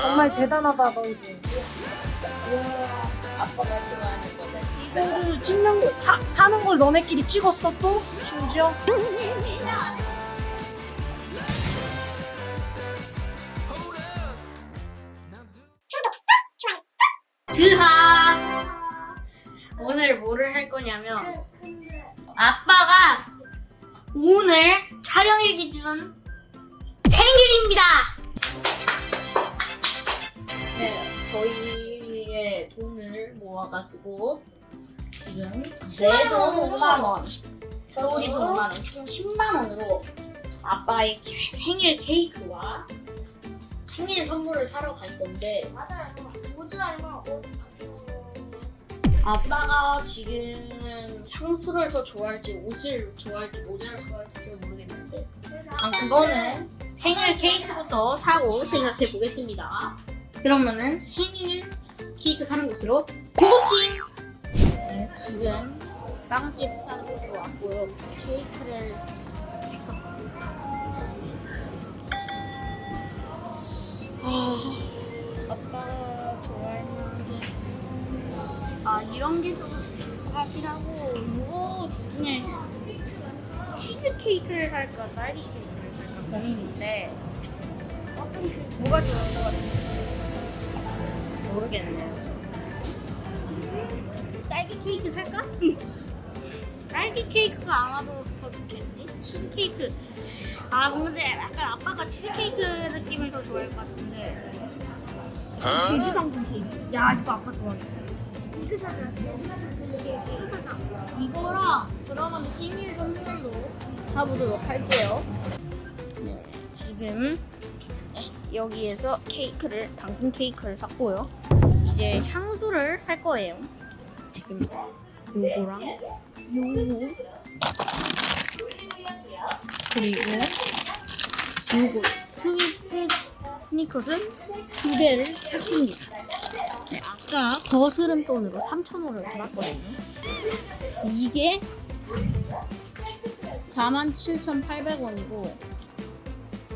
정말 대단하다 너희들. 아빠가 좋아하는 거다. 이거를 찍는 거 사, 사는 걸 너네끼리 찍었어 또 심지어. 드하! 오늘 뭐를 할 거냐면 아빠가 오늘 촬영일 기준 생일입니다. 저희의 돈을 모아가지고 지금 내 돈 5만 원, 겨울이 돈 5만 원, 총 10만 원으로 아빠의 게- 생일 케이크와 생일 선물을 사러 갈 건데 아빠가 지금은 향수를 더 좋아할지 옷을 좋아할지 모자를 좋아할지 잘 모르겠는데. 아, 그거는 생일 케이크부터 사고 생각해 보겠습니다. 그러면은 생일 케이크 사는 곳으로 고고싱! 네, 지금 빵집 사는 곳으로 왔고요. 케이크를 아, 아빠가 좋아할 만한 아 이런 게좀 하긴 하고 이거 중에 치즈 케이크를 살까 딸기 케이크를 살까 고민인데 어떤 게 뭐가 좋을 것 같은지 모르겠네요. 저. 딸기 케이크 살까? 응. 딸기 케이크가 아마도 더 좋겠지? 치즈 케이크. 아 근데 약간 아빠가 치즈 케이크 느낌을 더 좋아할 것 같은데. 제주 당근 케이크. 야 이거 아빠 좋아하겠다. 이거 사자. 이거 사자. 이거랑 그러면 생일 선물로 사보도록 할게요. 네, 지금 네, 여기에서 케이크를 당근 케이크를 샀고요. 이제 향수를 살 거예요. 지금 요거랑 요거 그리고 요거 트윅스 스니커즈 두 개를 샀습니다. 네, 아까 거스름 돈으로 3,000원을 받았거든요. 이게 47,800원이고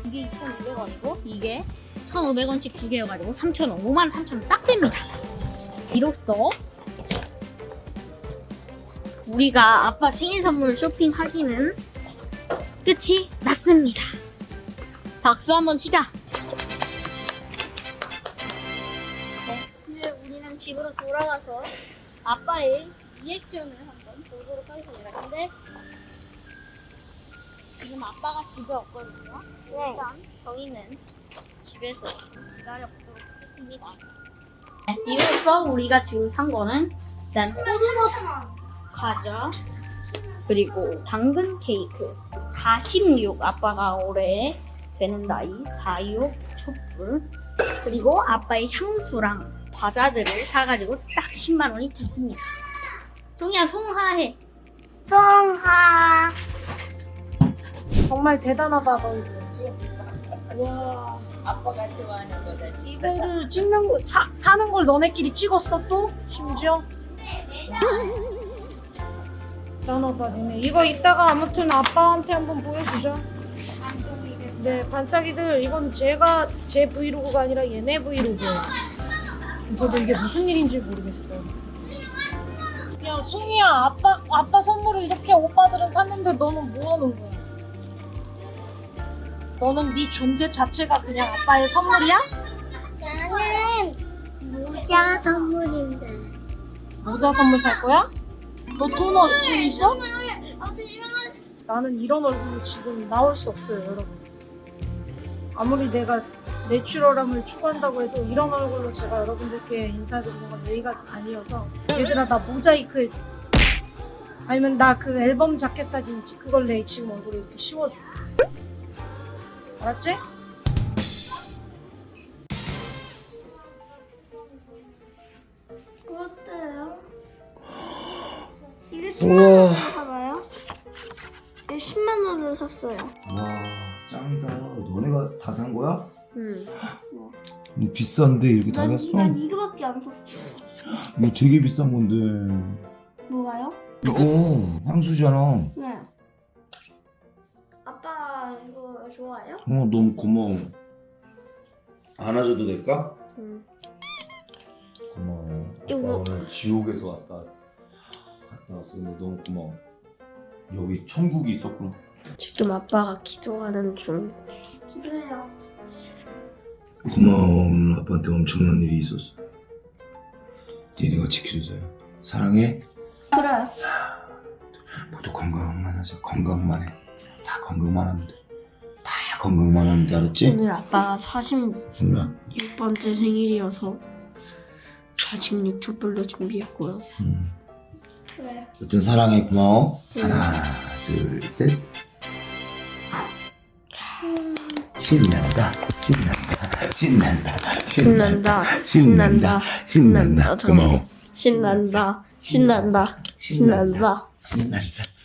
이게 2,200원이고 이게 1,500원씩 두 개여가지고 3,000원, 53,000원 딱 됩니다. 이로써 우리가 아빠 생일 선물 쇼핑하기는 끝이 났습니다. 박수 한번 치자. 이제 우리는 집으로 돌아가서 아빠의 리액션을 한번 보도록 하겠습니다. 근데 지금 아빠가 집에 없거든요. 저희는 집에서 기다려보도록 하겠습니다. 이로써 우리가 지금 산 거는 일단 호두넛 과자 그리고 당근 케이크 46 아빠가 올해 되는 나이 46 촛불 그리고 아빠의 향수랑 과자들을 사가지고 딱 10만 원이 됐습니다. 종이야 송하해. 송하. 정말 대단하다 너희들. 와. 아빠가 좋아하는 거다. 이거를 찍는 거 사, 사는 걸 너네끼리 찍었어 또 심지어. 대단하다 니네. 이거 이따가 아무튼 아빠한테 한번 보여주자. 네 반짝이들 이건 제가 제 브이로그가 아니라 얘네 브이로그예요. 저도 이게 무슨 일인지 모르겠어요. 야 송이야 아빠 아빠 선물을 이렇게 오빠들은 샀는데 너는 뭐 하는 거야? 너는 네 존재 자체가 그냥 아빠의 선물이야? 나는 모자 선물인데. 모자 선물 살 거야? 너돈돈 있어? 나는 이런 얼굴로 지금 나올 수 없어요, 여러분. 아무리 내가 내추럴함을 추구한다고 해도 이런 얼굴로 제가 여러분들께 인사드리는 건 예의가 아니어서 얘들아 나 모자이크 해줘. 아니면 나 그 앨범 자켓 사진 있지? 그걸 내 지금 얼굴에 이렇게 씌워줘. 알았지? 어때요? 이게 10만 우와. 원 봐봐요. 이거 10만 원으로 샀어요. 와 짱이다. 너네가 다 산 거야? 응. 이거 비싼데 이렇게 다 난, 샀어? 난 이거밖에 안 샀어. 이거 되게 비싼 건데. 뭐가요? 이거 향수잖아. 네. 좋아해요? 어 너무 고마워. 안아줘도 될까? 응. 고마워. 아빠 이거- 오늘 지옥에서 왔다 왔어. 갔다 왔어. 근데 너무 고마워. 여기 천국이 있었구나. 지금 아빠가 기도하는 중. 기도해요. 고마워. 오늘 아빠한테 엄청난 일이 있었어. 니네가 지켜주세요. 사랑해. 그래. 모두 건강만 하자. 건강만 해. 다 건강만 하면 돼. 다 건강만 하면 돼. 알았지? 오늘 아빠가 46번째 몰라. 생일이어서 46촛불로 준비했고요. 음. 그래. 어쨌든 사랑해. 고마워. 하나, 둘, 셋. 신난다. 신난다. 신난다. 신난다. 신난다. 신난다. 고마워. 신난다. 신난다. 신난다. 신난다.